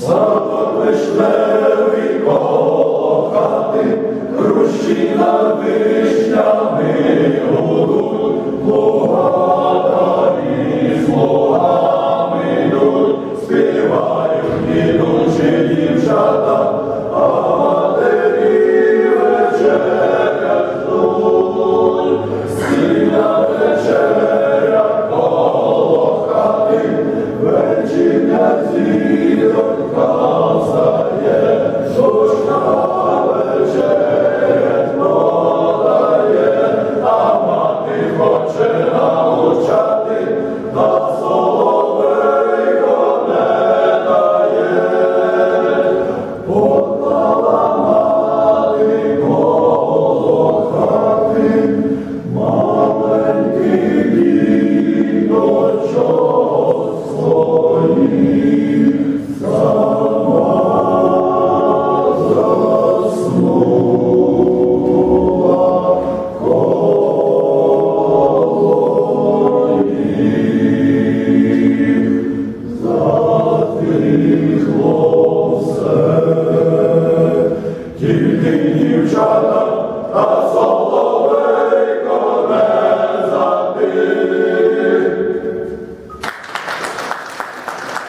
Запиш леві кохати, руші над вишнями гудуть, богатарі слугами йдуть, співають ідучі дівчата, а матері вечеря сіна вечеря коло хати, вечірня зі. Хоче навчати та inşallah nasıl